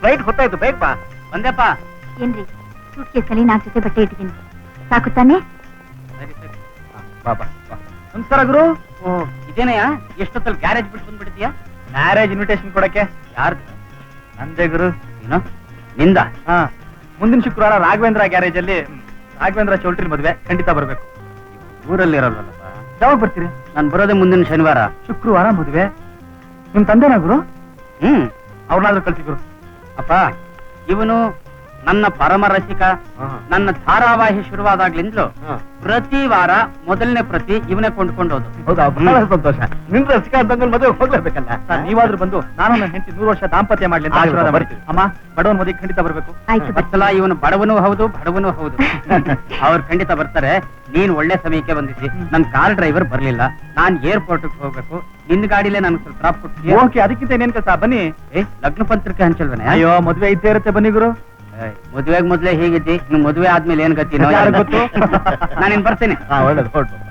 Flight ಹೊತ್ತಾಯ್ತು ಬೇಗ ಬಾ. ಬಂದೆಪ್ಪ ಏನ್ರಿ ಸೂಟ್ ಕೇಸಲ್ಲಿ ನಾಲ್ಕು ಜೊತೆ ಬಟ್ಟೆ ಇಟ್ಟಿದ್ದೀನಿ. ಸಾಕು ತಾನೇ? ಸರಿ ಸರಿ. ಬಾ ಬಾ ಬಾ. ನಮಸ್ಕಾರ ಗುರು. ಓ ಇದೇನಯ್ಯ? ಎಷ್ಟೊತ್ತಲ್ಲಿ ಗ್ಯಾರೇಜ್ ಬಿಟ್ಟು ಬಂದ್ಬಿಡ್ತೀಯಾ ಮ್ಯಾರೇಜ್ ಇನ್ವಿಟೇಷನ್ ಕೊಡಕ್ಕೆ. ಯಾರ್ದು? ನಂದೇ ಗುರು. ಏನೋ ನಿಂದ? ಹಾ. ಮುಂದಿನ ಶುಕ್ರವಾರ ರಾಘವೇಂದ್ರ ಗ್ಯಾರೇಜ್ ಅಲ್ಲಿ ರಾಘವೇಂದ್ರ ಚೌಲ್ಟ್ರಿ ಮದುವೆ. ಖಂಡಿತ ಬರ್ಬೇಕು. ಊರಲ್ಲಿರಲ್ವಲ್ಲಪ್ಪ ಯಾವಾಗ ಬರ್ತೀರಿ? ನಾನು ಬರೋದೇ ಮುಂದಿನ ಶನಿವಾರ. ಶುಕ್ರವಾರ ಮದುವೆ. ನಿಮ್ ತಂದೆನಾ ಗುರು? ಹ್ಮ್. ಅವ್ರನ್ನಾದ್ರೂ ಕಳ್ಸಿ ಗುರು. ಅಪ್ಪ ಇವನು ನನ್ನ ಪರಮ ರಸಿಕ ನನ್ನ ಧಾರಾವಾಹಿ ಶುರುವಾದಾಗ್ಲಿಂದಲೂ ಪ್ರತಿ ವಾರ ಮೊದಲನೇ ಪ್ರತಿ ಇವನೇ ಕೊಂಡ್ಕೊಂಡೋದು. ಹೋದು? ಬಹಳ ಸಂತೋಷ. ನಿನ್ ರಸಿಕ ಅಂತಂದ್ರೆ ಮದುವೆ ಹೋಗ್ಲೇಬೇಕಲ್ಲ? ನೀವಾದ್ರೂ ಬಂದು ನಾನು ನನ್ನ ಹೆಂಡತಿ ನೂರು ವರ್ಷ ದಾಂಪತ್ಯ ಮಾಡ್ಲಿ ಅಂತ ಆಗ್ಲಿ, ಆಶೀರ್ವಾದ ಬರ್ತೀವಿ. ಅಮ್ಮ ಬಡವನ್ ಮದುವೆ ಖಂಡಿತ ಬರ್ಬೇಕು. ಬರ್ತಲ್ಲ ಇವನು ಬಡವನೂ ಹೌದು ಬಡವನೂ ಹೌದು. ಅವ್ರು ಖಂಡಿತ ಬರ್ತಾರೆ. ನೀನ್ ಒಳ್ಳೆ ಸಮಯಕ್ಕೆ ಬಂದಿದ್ದಿ. ನನ್ ಕಾರ್ ಡ್ರೈವರ್ ಬರ್ಲಿಲ್ಲ. ನಾನ್ ಏರ್ಪೋರ್ಟ್ ಹೋಗ್ಬೇಕು. ನಿನ್ ಗಾಡಿಲೇ ನನ್ ಸ್ವಲ್ಪ ಡ್ರಾಪ್ ಓಕೆ ಅದಕ್ಕಿಂತ ಏನೇನ್ ಕಸ? ಬನ್ನಿ. ಏ ಲಗ್ನ ಪತ್ರಿಕೆ ಹಂಚಲ್ವನೆ ಅಯ್ಯೋ ಮದ್ವೆ ಇದ್ದೇ ಇರುತ್ತೆ ಬನ್ನಿ ಗುರು. ಮದುವೆಗ್ ಮೊದ್ಲೇ ಹೀಗಿದ್ದಿ ನೀವು ಮದುವೆ ಆದ್ಮೇಲೆ ಏನ್ ಗತಿ? ನಾನಿನ್ ಬರ್ತೇನೆ. ಹಾ ಒಳ್ಳೇದು ಹೊರಟು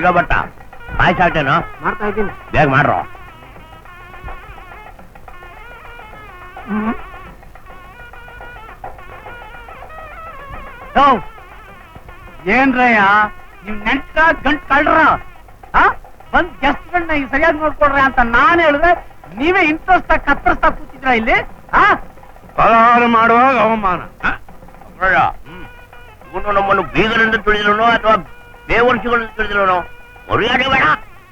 ಅಡಿಗ ಬಟ್ಟ ಪಾಯಸ ಹಾಕ್ತೇನೋ ಮಾಡ್ತಾ ಇದ್ದೀನಿ ಬೇಗ ಮಾಡ್ರೋ ಏನ್ರಯ್ಯ ನಿಮ್ ನೆಂಟ ಗಂಟ್ ಕಳ್ರ ಬಂದ್ ಗೆಸ್ಟ್ಗಳನ್ನ ಸರಿಯಾಗಿ ನೋಡ್ಕೊಳ್ರಿ ಅಂತ ನಾನ್ ಹೇಳಿದ್ರೆ ನೀವೇ ಇಂಟ್ರೆಸ್ಟ್ ಕತ್ತರಿಸ್ತಾ ಕೂತಿದ್ರ ಇಲ್ಲಿ ಆ ಫಲಹಾರ ಮಾಡುವಾಗ ಅವಮಾನ ಹ? ಅಪ್ರಾಯ, ಹ್ಮ್. ಇವನು ನಮ್ಮನ್ನು ಬೀಗರಿಂದ ತಿಳಿದಿರೋನೋ ಅಥವಾ ಬೇವರ್ಷಿಗಳಿಂದ ತಿಳಿದಿರೋನೋ ಮರ್ಯಾದೆ ಬೇಡ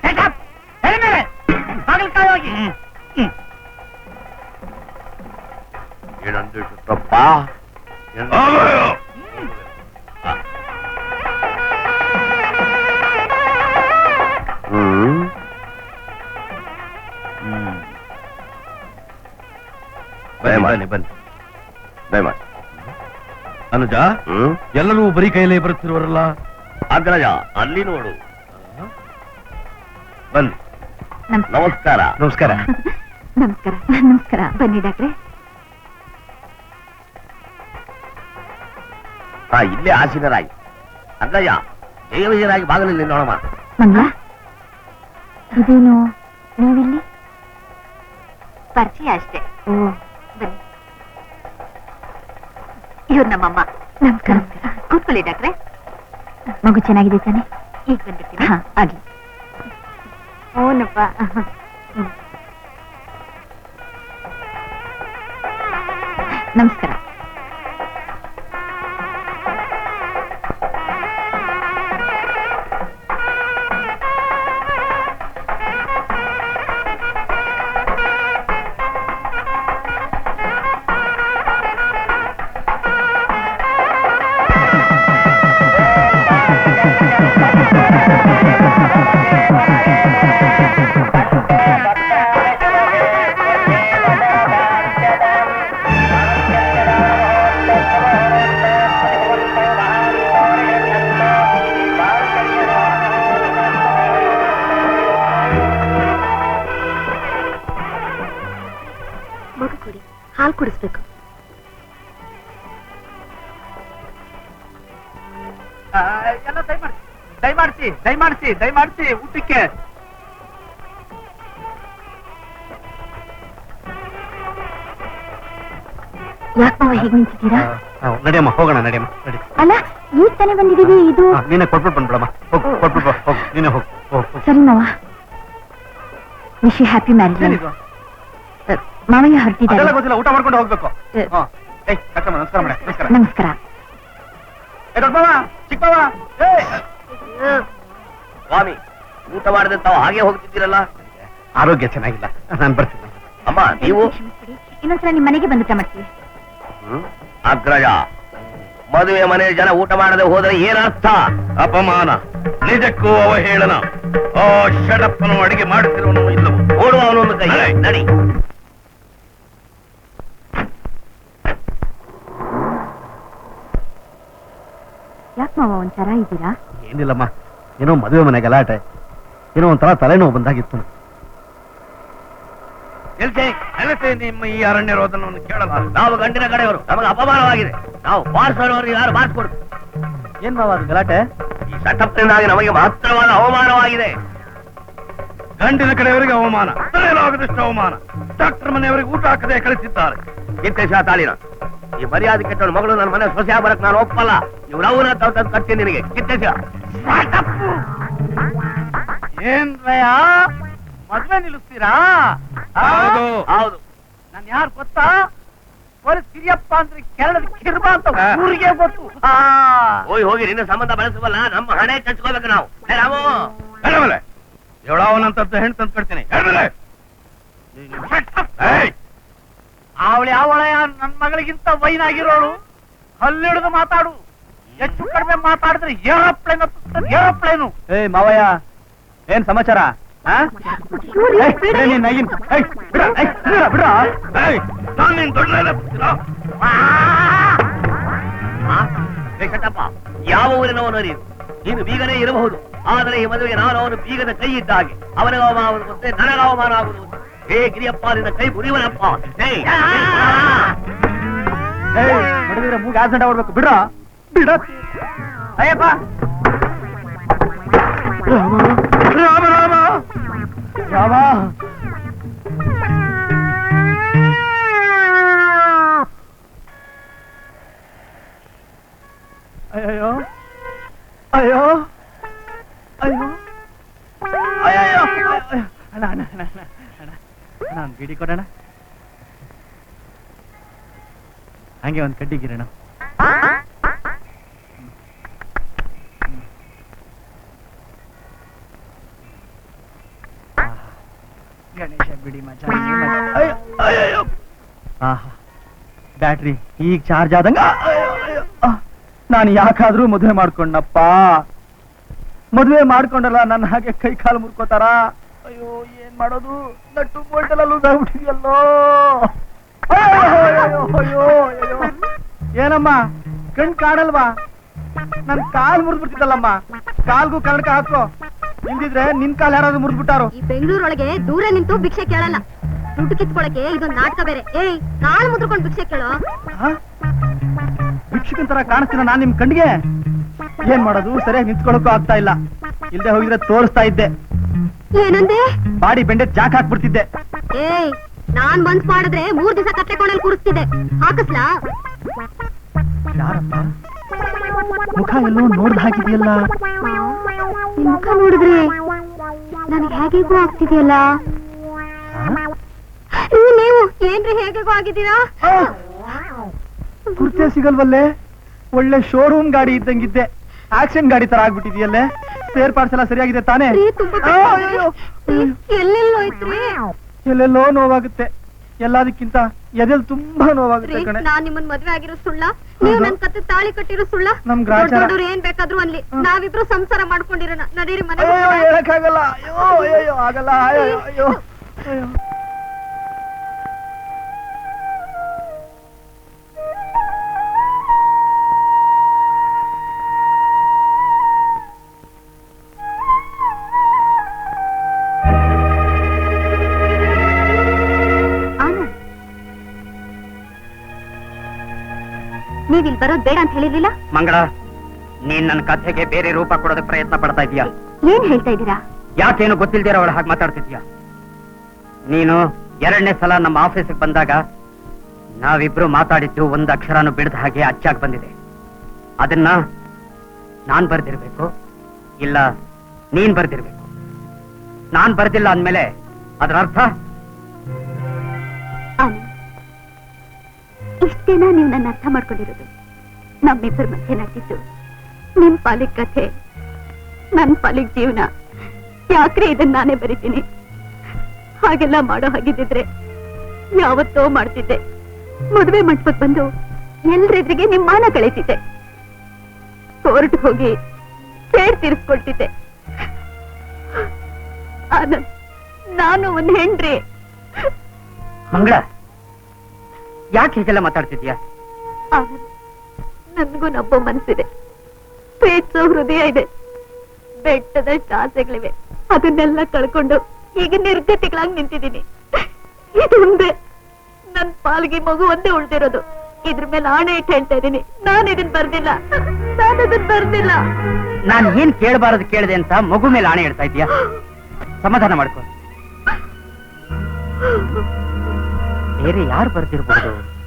Shut up! ಹೇಳಿ ಮೇಲೆ ಬಾಗಿಲ್ಕಾಯಿ ಹೋಗಿ ಏನಂದ್ರೆ ಸುತ್ತಪ್ಪ ಹ್ಮ್ ಹ್ಮ್ ಬನ್ನಿ ಬನ್ನಿ ದಯಮಾಡಿ ಅನುಜ ಹ್ಮ್ ಎಲ್ಲರೂ ಬರೀ ಕೈಲೇ ಬರುತ್ತಿರುವರಲ್ಲ ಅಗ್ರಜ ಅಲ್ಲಿ ನೋಡು. ಬನ್ನಿ. ನಮಸ್ಕಾರ ನಮಸ್ಕಾರ. ನಮಸ್ಕಾರ. ನಮಸ್ಕಾರ. ನಮಸ್ಕಾರ. ಬನ್ನಿ ಡಾಕ್ಟ್ರೆ. ಹಾ ಇಲ್ಲೇ ಆಸೀನರಾಗಿ. ಅಗ್ರಜ ದೇವಜರಾಗಿ ಬಾಗಿಲಲ್ಲಿ ನೋಡಮ್ಮ ಮಂಗಳ ಇದೇನು ನೀವಿಲ್ಲಿ? ಪರಿಚಯ ಅಷ್ಟೇ. ಓ ಬನ್ನಿ. ಇವ್ರು ನಮ್ಮಮ್ಮ. ನಮಸ್ಕಾರ. ಕೂತ್ಕೊಳ್ಳಿ ಡಾಕ್ಟ್ರೆ. ಮಗು ಚೆನ್ನಾಗಿದೆ ತಾನೆ? ಈಗ ಬಂದಿರ್ತೀನಿ ಹಾ ಆಗ್ಲಿ. ಓನಪ್ಪ. ನಮಸ್ಕಾರ. ಹಾಲು ಕುಡಿಸ್ಬೇಕು. ಎಲ್ಲ ದಯಮಾಡಿಸಿ ದಯಮಾಡಿಸಿ ದಯಮಾಡಿಸಿ ದಯಮಾಡಿಸಿ ಊಟಕ್ಕೆ. ಯಾಕೆ ಮಾವ ಹೇಗೆ ನಿಂತಿದ್ದೀರಾ? ನಡೆಯಮ್ಮ ಹೋಗೋಣ ನಡೆಯಮ್ಮ ನಡಿ. ಅಲ್ಲ ಈಗ ತಾನೇ ಬಂದಿದ್ದೀವಿ ಇದು? ಹಾ, ನೀನೇ ಕೊಟ್ಬಿಟ್ಟು ಬಂದ್ಬಿಡಮ್ಮ. ಹೋಗು ಕೊಟ್ಬಿಟ್ಟು ಬಾ, ಹೋಗು ನೀನೇ ಹೋಗು ಹೋಗು ಹೋಗು. ಸರಿ ಮಾವ. ವಿಶ್ ಹ್ಯಾಪಿ ಮ್ಯಾರೇಜ್ ಏನಿದು? ಮಾವಯ್ಯ ಅದೆಲ್ಲ ಹೊರಟಿದ್ದಾರೆ ಗೊತ್ತಿಲ್ಲ ಊಟ ಮಾಡ್ಕೊಂಡು ಹೋಗ್ಬೇಕು. ಏ. ಹಾ. ಏಯ್ ನಮಸ್ಕಾರ ಮಾಡಿ ನಮಸ್ಕಾರ. ನಮಸ್ಕಾರ. ಏ ದೊಡ್ಡಮ್ಮ ಚಿಕ್ಕಮ್ಮ ಏಯ್. ಸ್ವಾಮಿ ಊಟ ಮಾಡದೆ ತಾವು ಹಾಗೆ ಹೋಗ್ತಿದ್ದೀರಲ್ಲ? ಆರೋಗ್ಯ ಚೆನ್ನಾಗಿಲ್ಲ. ನಾನು ಬರ್ತೀನಿ. ಅಮ್ಮ ನೀವು? ಕ್ಷಮಿಸ್ಬಿಡಿ. ಇನ್ನೊಂದ್ಸಲ ನಿಮ್ಮ ಮನೆಗೆ ಬಂದು ಊಟ ಮಾಡ್ತೀವಿ. ಹ್ಮ್? ಅಗ್ರಜ ಮದುವೆ ಮನೆ ಜನ ಊಟ ಮಾಡದೆ ಹೋದ್ರೆ ಏನರ್ಥ ಅಪಮಾನ. ನಿಜಕ್ಕೂ ಅವಹೇಳನ. ಆ ಷಡಪ್ಪನು ಅಡಿಗೆ ಮಾಡುತ್ತಿರುವನು ಇಲ್ಲವು? ಓಡುವ ಅವನೊಂದು ಕೈ. ನಡೆ. ಮಾವ ಒಂಥರ ಇದ್ದೀರಾ? ಏನಿಲ್ಲಮ್ಮ ಏನೋ ಮದುವೆ ಮನೆ ಗಲಾಟೆ. ಏನೋ ಒಂಥರ ತಲೆನೋವು ಬಂದಾಗಿತ್ತು. ಎಲ್ಸೆ ನಿಮ್ಮ ಈ ಅರಣ್ಯ ರೋದನವನ್ನು ಕೇಳಲ್ಲ ನಾವು ಗಂಡಿನ ಕಡೆಯವರು ನಮಗೆ ಅಪಮಾನವಾಗಿದೆ. ನಾವು ಬಾರಿಸೋರು ಯಾರು ಬಾರಿಸ್ಕೊಡು ಏನ್ ಮಾವ ಅದು ಗಲಾಟೆ? ಈ ಸೆಟಪ್ನಿಂದಾಗಿ ನಮಗೆ ಮಾತ್ರವಾದ ಅವಮಾನವಾಗಿದೆ. ಗಂಡಿನ ಕಡೆಯವರಿಗೆ ಅವಮಾನ ತಲೆಯಲಾಗದಷ್ಟು ಅವಮಾನ. ಡಾಕ್ಟರ್ ಮನೆಯವರಿಗೆ ಊಟ ಹಾಕದೆ ಕಳಿಸಿದ್ದಾರೆ. ಕಿತ್ತೇಶ ತಾಳಿನ ಈ ಮರ್ಯಾದೆ ಕೆಟ್ಟವಳ ಮಗಳು ನನ್ನ ಮನೆ ಸೊಸೆ ಬರಕ್ ನಾನು ಒಪ್ಪಲ್ಲ. ನೀವು ನಾವು ತಂದು ಕಟ್ತೀನಿ ನಿನಗೆ. ಕಿತ್ತೇಶ ಏನ್ ರಯ ಮದ್ವೆ ನಿಲ್ಲಿಸ್ತೀರಾ? ಹೌದು. ಹೌದು. ನಾನ್ ಯಾರು ಗೊತ್ತಾ? ಪೊಲೀಸ್ ಕಿರಿಯಪ್ಪ ಅಂದ್ರೆ ಕೆರಳದ ಕಿರ್ಬ ಅಂತ. ಊರಿಗೆ ಗೊತ್ತು. ಆ. ಹೋಗಿ ಹೋಗಿ ನಿನ್ನ ಸಂಬಂಧ ಬೆಳೆಸುವಲ್ಲ. ನಮ್ಮ ಹಣೆ ಚಚ್ಕೋಬೇಕು ನಾವು. ರಾಮು! ಹೇಳವಲೆ ಇವಳವನಂತದ್ದು ಹೆಣ್ಣು ತಂದು ಕೊಡ್ತೀನಿ ಅವಳು ಯಾವಳ ನನ್ ಮಗಳಿಗಿಂತ ವೈನಾಗಿರೋಳು. ಹಲ್ಲಿಡಿದು ಮಾತಾಡು. ಹೆಚ್ಚು ಕಡಿಮೆ ಮಾತಾಡಿದ್ರೆ ಏರೋಪ್ಲೇನ್ ಏರೋಪ್ಲೇನು. ಏ ಮಾವಯ್ಯ ಏನ್ ಸಮಾಚಾರ? ಯಾವ ಊರಿನವನು ನೀನು ನೀನು ಬೀಗನೇ ಇರಬಹುದು. ಆದರೆ ಈ ಮದುವೆಗೆ ನಾನು ಅವನು ಬೀಗದ ಕೈ ಇದ್ದ ಹಾಗೆ ಅವನಿಗೆ ಅವಮಾನ ಆಗುತ್ತದೆ ನನಗೆ ಅವಮಾನ ಆಗುವುದು ಹೇ ಗಿರಿಯಪ್ಪ ನಿನ್ನ ಕೈ ಮುರಿಯುವನಪ್ಪ ಹೇ ನೋಡಿದ್ರೆ ಮೂಗ್ ಆಕ್ಸಿಡೆಂಟ್ ಆಗ್ಬಿಡ್ಬೇಕು ಬಿಡ ಬಿಡ ಅಯ್ಯಪ್ಪ ರಾಮ ರಾಮ ರಾಮ ಅಯ್ಯೋ ಅಯ್ಯೋ ಅಯ್ಯೋ ಅಣ್ಣ ಅಣ್ಣ ಅಣ್ಣ ಬಿಡಿ ಕೊಡೋಣ ಹಂಗೆ ಒಂದು ಕಡ್ಡಿ ಗಿರಣ ಗಣೇಶ ಬಿಡಿ ಮಚ್ಚ ಬ್ಯಾಟ್ರಿ ಈಗ ಚಾರ್ಜ್ ಆದಂಗ. ನಾನು ಯಾಕಾದ್ರೂ ಮದುವೆ ಮಾಡ್ಕೊಂಡಪ್ಪ ಮದುವೆ ಮಾಡ್ಕೊಂಡಲ್ಲ, ನನ್ನ ಹಾಗೆ ಕೈ ಕಾಲು ಮುರ್ಕೋತಾರ? ಅಯ್ಯೋ ಏನ್ ಮಾಡೋದು? ನಟ್ಟು ಬೋಲ್ಟೆಲ್ಲ ಲೂಸ್ ಆಗ್ಬಿಟ್ಟಿದ್ಯಲ್ಲೋ ಅಯ್ಯೋ, ಅಯ್ಯೋ, ಅಯ್ಯೋ, ಅಯ್ಯೋ. ಏನಮ್ಮ? ಕಣ್ ಕಾಣಲ್ವಾ? ನನ್ ಕಾಲ್ ಮುರಿದ್ಬಿಟ್ಟಿದ್ದಲ್ಲಮ್ಮ ಕಾಲ್ಗೂ ಕನ್ನಡಕ ಹಾಕೋ ಇಲ್ದಿದ್ರೆ ನಿನ್ ಕಾಲ್ ಯಾರಾದ್ರೂ ಮುರಿದ್ಬಿಟ್ಟಾರು. ಈ ಬೆಂಗಳೂರೊಳಗೆ ದೂರ ನಿಂತು ಭಿಕ್ಷೆ ಕೇಳಲ್ಲ. ದುಡ್ಡು ಕಿತ್ಕೊಳಕ್ಕೆ ಇದೊಂದು ನಾಟಕ ಬೇರೆ. ಏಯ್ ಕಾಲ್ ಮುದ್ರಕೊಂಡು ಭಿಕ್ಷೆ ಕೇಳೋ? ಭಿಕ್ಷುಕನ್ ತರ ಕಾಣಿಸ್ತೀನ ನಾನ್ ನಿಮ್ ಕಣ್ಣಿಗೆ ಏನ್ ಮಾಡೋದು? ಸರಿಯಾಗಿ ನಿಂತ್ಕೊಳಕ್ಕೂ ಆಗ್ತಾ ಇಲ್ಲ. ಇಲ್ದೆ ಹೋಗಿದ್ರೆ ತೋರಿಸ್ತಾ ಇದ್ದೆ. ಏನಂದೆ? ಬಾಡಿ ಬೆಂಡೆ ಜಾಕ್ ಹಾಕ್ಬಿಡ್ತಿದ್ದೆ. ಏಯ್ ನಾನ್ ಬನ್ಸ್ ಮಾಡಿದ್ರೆ ಮೂರ್ ದಿವಸ ಕತ್ತೆಕೊಂಡಲ್ಲಿ ಕೂರಿಸ್ತಿದ್ದೆ. ಹಾಕಸ್ಲಾ? ಯಾರಪ್ಪ? ಮುಖ ಎಲ್ಲೋ ನೋಡ್ದ ಹಾಗಿದೆಯಲ್ಲ? ನಿನ್ ಮುಖ ನೋಡಿದ್ರೆ ನನಗೆ ಹೇಗೆಗೂ ಆಗ್ತಿದೆಯಲ್ಲ? ನೀವು ಏನ್ರಿ ಹೇಗೆಗೂ ಆಗಿದ್ದೀರಾ? ಗುರ್ತೇ ಸಿಗಲ್ವಲ್ಲೇ? ಒಳ್ಳೆ ಶೋರೂಮ್ ಗಾಡಿ ಇದ್ದಂಗಿದ್ದೆ. ಆಕ್ಸಿಡೆಂಟ್ ಗಾಡಿ ತರ ಆಗ್ಬಿಟ್ಟಿದ್ಯಲ್ಲೇ? ಸ್ಪೇರ್ ಪಾರ್ಟ್ಸ್ ಎಲ್ಲ ಸರಿಯಾಗಿದೆ ತಾನೇ. ಎಲ್ಲೆಲ್ಲೋ ನೋವಾಗುತ್ತೆ. ಎಲ್ಲದಕ್ಕಿಂತ ಎದೆಲ್ ತುಂಬಾ ನೋವಾಗುತ್ತೆ ಕಣೆ. ನಾನ್ ನಿಮ್ಮನ್ ಮದ್ವೆ ಆಗಿರೋ ಸುಳ್ಳ? ನೀವು ನನ್ ಕತ್ತೆ ತಾಳಿ ಕಟ್ಟಿರೋ ಸುಳ್ಳ? ನಮ್ ಗ್ರಾಚಾರ. ಏನ್ ಬೇಕಾದ್ರೂ ಅಲ್ಲಿ. ನಾವಿಬ್ರು ಸಂಸಾರ ಮಾಡ್ಕೊಂಡಿರೋಣ. ನಡೀರಿ ಮನೆ ಅಯ್ಯೋ ಅಯ್ಯೋ ಆಗಲ್ಲ ಅಯ್ಯೋ ಅಯ್ಯೋ. ನೀವ್ ಇಲ್ಲಿ ಬರೋದ್ ಬೇಡ ಅಂತ ಹೇಳಿರ್ಲಿಲ್ಲ? ಮಂಗಳ ನೀನ್ ನನ್ನ ಕಥೆಗೆ ಬೇರೆ ರೂಪ ಕೊಡೋದಕ್ಕೆ ಪ್ರಯತ್ನ ಪಡ್ತಾ ಇದೀಯಾ? ಏನ್ ಹೇಳ್ತಾ ಇದ್ದೀರಾ? ಯಾಕೇನು ಗೊತ್ತಿಲ್ದಿರ ಅವಳ ಹಾಗೆ ಮಾತಾಡ್ತಿದ್ಯಾ ನೀನು ಎರಡನೇ ಸಲ ನಮ್ಮ ಆಫೀಸಿಗೆ ಬಂದಾಗ ನಾವಿಬ್ರು ಮಾತಾಡಿದ್ದು ಒಂದ್ ಅಕ್ಷರನು ಬಿಡದ ಹಾಗೆ ಅಚ್ಚಾಗಿ ಬಂದಿದೆ. ಅದನ್ನ ನಾನ್ ಬರ್ದಿರ್ಬೇಕು ಇಲ್ಲ ನೀನ್ ಬರ್ದಿರ್ಬೇಕು. ನಾನ್ ಬರ್ದಿಲ್ಲ ಅಂದ್ಮೇಲೆ ಅದರ ಅರ್ಥ? ಇಷ್ಟ ದಿನ ನೀವು ನನ್ನ ಅರ್ಥ ಮಾಡ್ಕೊಂಡಿರೋದು? ನಮ್ಮಿಬ್ಬರ ಮಧ್ಯೆ ನಡೆದಿದ್ದು ನಿಮ್ ಪಾಲಿಗೆ ಕಥೆ, ನನ್ ಪಾಲಿಗೆ ಜೀವನ. ಯಾಕ್ರೆ ಇದನ್ನ ನಾನೇ ಬರಿತೀನಿ? ಹಾಗೆಲ್ಲ ಮಾಡೋ ಹಾಗಿದ್ದಿದ್ರೆ ಯಾವತ್ತೋ ಮಾಡ್ತಿದ್ದೆ. ಮದುವೆ ಮಂಟಪಕ್ಕೆ ಬಂದು ಎಲ್ರೆದ್ರಿಗೆ ನಿಮ್ ಮಾನ ಕಳೀತಿದ್ದೆ. ಕೋರ್ಟ್ ಹೋಗಿ ಸೇರ್ ತೀರಿಸ್ಕೊಳ್ತಿದ್ದೆ. ನಾನು ಒಂದ್ ಹೆಂಡ್ರಿ. ಮಂಗಳ ಯಾಕೆ ಹೀಗೆಲ್ಲ ಮಾತಾಡ್ತಿದ್ಯಾ ನನಗೂ ನನ್ಗೂ ಮನಸ್ಸಿದೆ. ಮನ್ಸಿದೆ ಪ್ರೀತಿಸೋ ಹೃದಯ ಇದೆ. ಬೆಟ್ಟದಷ್ಟು ಆಸೆಗಳಿವೆ ಅದನ್ನೆಲ್ಲ ಕಳ್ಕೊಂಡು ಈಗ ನಿರ್ಗತಿಗಳಾಗಿ ನಿಂತಿದ್ದೀನಿ. ಇದೊಂದೇ ನನ್ ಪಾಲ್ಗೆ ಮಗು ಒಂದೇ ಉಳ್ದಿರೋದು. ಇದ್ರ ಮೇಲೆ ಆಣೆ ಇಟ್ಟು ಹೇಳ್ತಾ ಇದ್ದೀನಿ. ನಾನು ಇದನ್ ಬರ್ದಿಲ್ಲ. ನಾನು ಅದನ್ ಬರ್ದಿಲ್ಲ. ನಾನ್ ಏನ್ ಕೇಳಬಾರದು ಕೇಳಿದೆ ಅಂತ ಮಗು ಮೇಲೆ ಆಣೆ ಇಡ್ತಾ ಇದೀಯಾ ಸಮಾಧಾನ ಮಾಡ್ಕೊ. ಬೇರೆ ಯಾರು ಬರ್ದಿರ್ಬೋದು